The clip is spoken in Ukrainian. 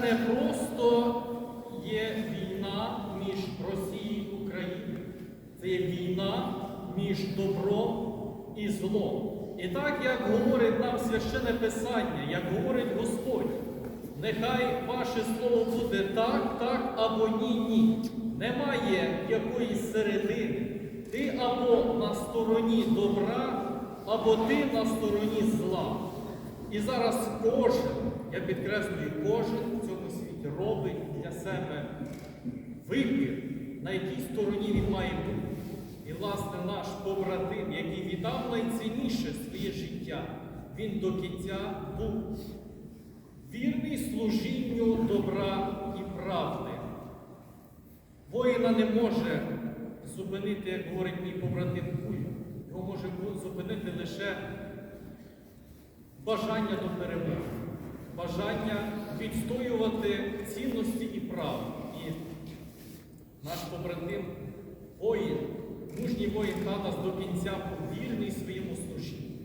Це не просто є війна між Росією і Україною. Це є війна між добром і злом. І так, як говорить нам священне Писання, як говорить Господь, нехай ваше слово буде так, так або ні, ні. Немає якоїсь середини. Ти або на стороні добра, або ти на стороні зла. І зараз кожен, я підкреслюю, кожен робить для себе вибір, на якій стороні він має бути. І, власне, наш побратим, який віддав найцінніше своє життя, він до кінця був вірний служінню добра і правди. Воїна не може зупинити, як говорить мій побратим Куль. Його може зупинити лише бажання до перемоги, бажання відстоювати цінності і права. І наш побратим воїн, мужній воїн Танас до кінця був своєму служінню.